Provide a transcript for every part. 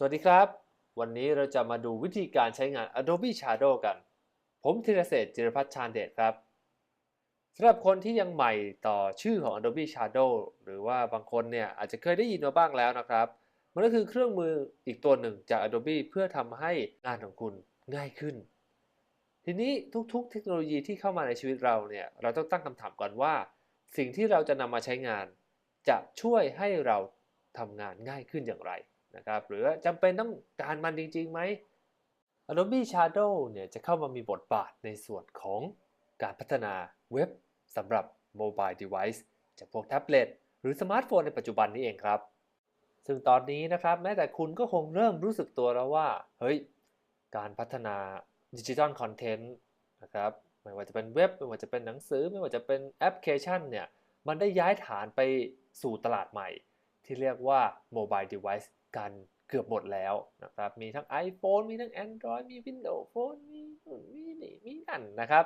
สวัสดีครับ วันนี้เราจะมาดูวิธีการใช้งาน Adobe Shadow กัน ผมธีรเศรษฐ์จิรพัฒน์ชาญเดชครับสำหรับคนที่ยังใหม่ต่อชื่อของ Adobe Shadow หรือว่าบางคนเนี่ยอาจจะเคยได้ยินมาบ้างแล้วนะครับ มันก็คือเครื่องมืออีกตัวหนึ่งจาก Adobe เพื่อทำให้งานของคุณง่ายขึ้น ทีนี้ทุกๆ เทคโนโลยีที่เข้ามาในชีวิตเราเนี่ยเราต้องตั้งคำถามก่อนว่า สิ่งที่เราจะนำมาใช้งาน จะช่วยให้เราทำงานง่ายขึ้นอย่างไร นะครับหรือจำเป็นต้องการมันจริงๆไหม Adobe Shadow เนี่ยจะเข้ามามีบทบาทในส่วนของการพัฒนาเว็บสำหรับ Mobile Device จากพวกแท็บเล็ตหรือสมาร์ทโฟนในปัจจุบันนี้เองครับ ซึ่งตอนนี้นะครับแม้แต่คุณก็คงเริ่มรู้สึกตัวแล้วว่า เฮ้ย การพัฒนาดิจิทัลคอนเทนต์นะครับไม่ว่าจะเป็นเว็บ ไม่ว่าจะเป็นหนังสือ ไม่ว่าจะเป็นแอปพลิเคชันเนี่ย มันได้ย้ายฐานไปสู่ตลาดใหม่ ที่เรียกว่า Mobile Device กันเกือบหมดแล้วนะครับ มีทั้ง iPhone มีทั้ง Android มี Windows Phone มีนู่นมีนี่มีนั่นนะครับ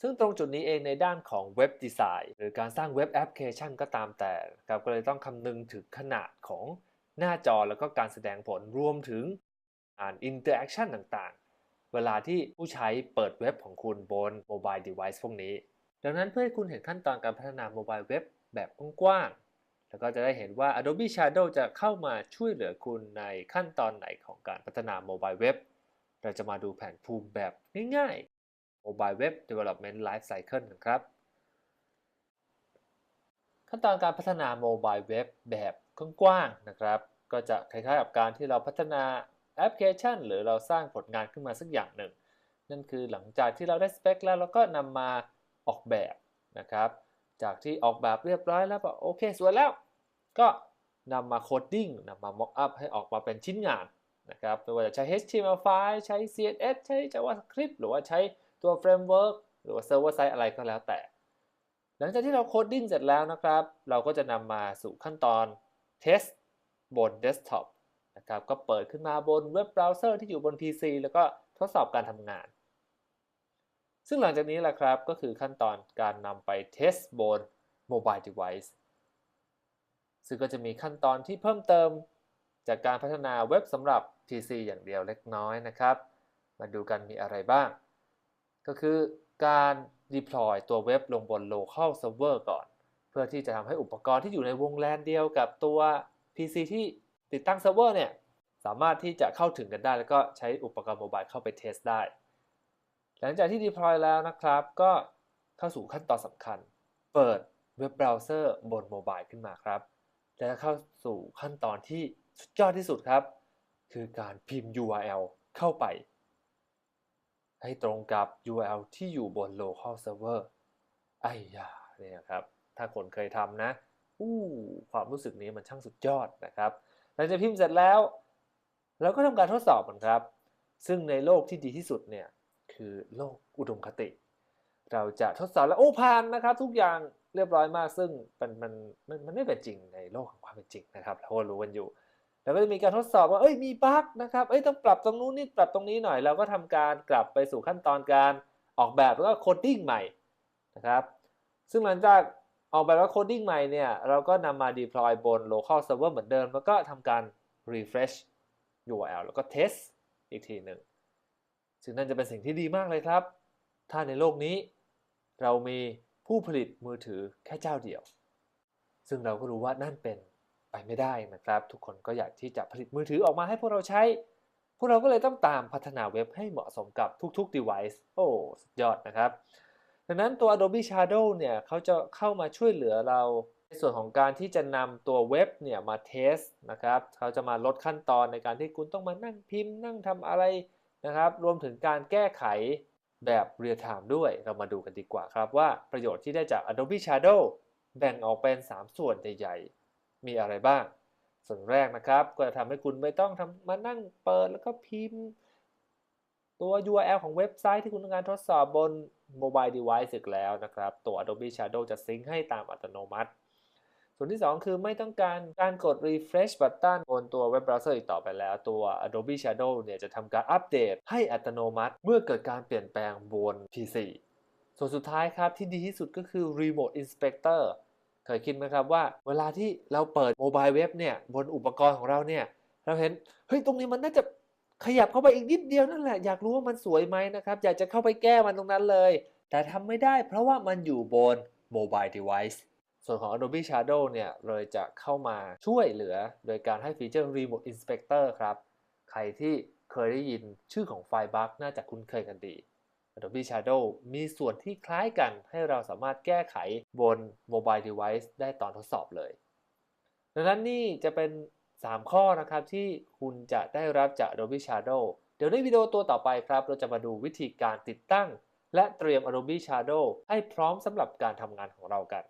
ซึ่งตรงจุดนี้เองในด้านของเว็บดีไซน์หรือการสร้างเว็บแอปพลิเคชันก็ตามแต่ครับก็เลยต้องคำนึงถึงขนาดของหน้าจอแล้วก็การแสดงผลรวมถึงอ่านอินเตอร์แอคชั่นต่างๆ เวลาที่ผู้ใช้เปิดเว็บของคุณบน Mobile Device พวกนี้ ดังนั้นเพื่อให้คุณเห็นขั้นตอนการพัฒนา Mobile Web แบบกว้าง แล้วก็จะได้เห็นว่า Adobe Shadow จะเข้ามาช่วยเหลือคุณในขั้นตอนไหนของการพัฒนา Mobile Web เราจะมาดูแผนภูมิแบบง่ายๆ Mobile Web Development Life Cycle กันครับ ขั้นตอนการพัฒนา Mobile Web แบบกว้างๆนะครับ ก็จะคล้ายๆกับการที่เราพัฒนาแอปพลิเคชัน หรือเราสร้างผลงานขึ้นมาสักอย่างหนึ่ง นั่นคือหลังจากที่เราได้สเปคแล้วเราก็นำมาออกแบบนะครับ จากที่ออกแบบเรียบร้อยแล้วบอกโอเคสวยแล้ว ก็นำมาโคดดิ้งนำมา mock up ให้ออกมาเป็นชิ้นงานนะครับไม่ว่าจะใช้ HTML5 ใช้ CSS ใช้ JavaScript หรือว่าใช้ตัว framework หรือว่า server side อะไรก็แล้วแต่ หลังจากที่เราโคดดิ้งเสร็จแล้วนะครับ เราก็จะนำมาสู่ขั้นตอน test บน desktop นะครับ ก็เปิดขึ้นมาบนเว็บเบราว์เซอร์ที่อยู่บน PC แล้วก็ทดสอบการทำงาน ซึ่งหลังจากนี้แหละครับก็คือขั้นตอนการนำไปเทสบน mobile device ซึ่งก็จะมีขั้นตอนที่เพิ่มเติมจากการพัฒนาเว็บสำหรับ PC อย่างเดียวเล็กน้อยนะครับ มาดูกันมีอะไรบ้าง ก็คือการ deploy ตัวเว็บลงบน local server ก่อน เพื่อที่จะทำให้อุปกรณ์ที่อยู่ในวงแลนเดียวกับตัว PC ที่ติดตั้งเซิร์ฟเวอร์เนี่ย สามารถที่จะเข้าถึงกันได้ แล้วก็ใช้อุปกรณ์โมบายเข้าไปเทสได้ หลังจากที่ deploy แล้วนะครับ ก็เข้าสู่ขั้นตอนสำคัญ เปิดเว็บเบราว์เซอร์บนโมบายขึ้นมาครับ และเข้าสู่ขั้นตอนที่สุดยอดที่สุดครับ คือการพิมพ์ URL เข้าไป ให้ตรงกับ URL ที่อยู่บน local server ไอ้ยาเนี่ยครับ ถ้าคนเคยทำนะอู้ความรู้สึกนี้มันช่างสุดยอดนะครับ หลังจากพิมพ์เสร็จแล้ว เราก็ทำการทดสอบมันครับ ซึ่งในโลกที่ดีที่สุดเนี่ย คือโลกอุดมคติ เราจะทดสอบแล้วโอ้ผ่านนะครับ ทุกอย่างเรียบร้อยมากซึ่งมันมันมันมันไม่เป็นจริงในโลกของความเป็นจริงนะครับเราก็รู้กันอยู่ แล้วก็จะมีการทดสอบว่าเอ้ยมีบั๊กนะครับเอ้ยต้องปรับตรงนู้นนี่ปรับตรงนี้หน่อยเราก็ทำการกลับไปสู่ขั้นตอนการออกแบบแล้วก็โคดดิ้งใหม่นะครับซึ่งหลังจากออกแบบแล้วโคดดิ้งใหม่เนี่ยเราก็นำมา deploy บน local server เหมือนเดิม แล้วก็ทำการ refresh URL แล้วก็ test อีกทีหนึ่ง ซึ่งนั่นจะเป็นสิ่งที่ดีมากเลยครับ ถ้าในโลกนี้ เรามีผู้ผลิตมือถือแค่เจ้าเดียว ซึ่งเราก็รู้ว่านั่นเป็นไปไม่ได้นะครับ ทุกคนก็อยากที่จะผลิตมือถือออกมาให้พวกเราใช้ พวกเราก็เลยต้องตามพัฒนาเว็บให้เหมาะสมกับทุกๆ device โอ้สุดยอดนะครับ ดังนั้นตัว Adobe Shadow เนี่ยเขาจะเข้ามาช่วยเหลือเราในส่วนของการที่จะนำตัวเว็บเนี่ยมาเทสนะครับ เขาจะมาลดขั้นตอนในการที่คุณต้องมานั่งพิมพ์ นั่งทำอะไร นะครับ รวมถึงการแก้ไขแบบเรียลไทม์ด้วย เรามาดูกันดีกว่าครับว่าประโยชน์ที่ได้จาก Adobe Shadow แบ่งออกเป็น 3 ส่วนใหญ่ๆ มีอะไรบ้าง ส่วนแรกนะครับ ก็จะทำให้คุณไม่ต้องทำมานั่งเปิดแล้วก็พิมพ์ ตัว URL ของเว็บไซต์ที่คุณต้องการทดสอบบน Mobile Device อีกแล้วนะครับ ตัว Adobe Shadow จะซิงค์ให้ตามอัตโนมัติ ส่วนที่ 2 คือไม่ต้องการการกด refresh button บนตัวเว็บเบราว์เซอร์อีกต่อไปแล้ว ตัว Adobe Shadow เนี่ยจะทำการอัปเดตให้อัตโนมัติ เมื่อเกิดการเปลี่ยนแปลงบน PC ส่วนสุดท้ายครับที่ดีที่สุดก็คือ Remote Inspector เคยคิดไหมครับว่าเวลาที่เราเปิดโมบายเว็บเนี่ยบนอุปกรณ์ของเราเนี่ยเราเห็นเฮ้ยตรงนี้มันน่าจะขยับเข้าไปอีกนิดเดียวนั่นแหละอยากรู้ว่ามันสวยไหมนะครับอยากจะเข้าไปแก้มันตรงนั้นเลย แต่ทำไม่ได้เพราะว่ามันอยู่บน mobile device ส่วนของ Adobe Shadow เนี่ยเลยจะเข้ามาช่วยเหลือโดยการให้ฟีเจอร์ Remote Inspector ครับ ใครที่เคยได้ยินชื่อของไฟล์บั๊กน่าจะคุ้นเคยกันดี Adobe Shadow มีส่วนที่คล้ายกันให้เราสามารถแก้ไขบน mobile device ได้ตอนทดสอบเลย ดังนั้นนี่จะเป็น 3 ข้อนะครับที่คุณจะได้รับจาก Adobe Shadow เดี๋ยวในวิดีโอตัวต่อไปครับ เราจะมาดูวิธีการติดตั้ง และเตรียม Adobe Shadow ให้พร้อมสำหรับการทำงานของเรากัน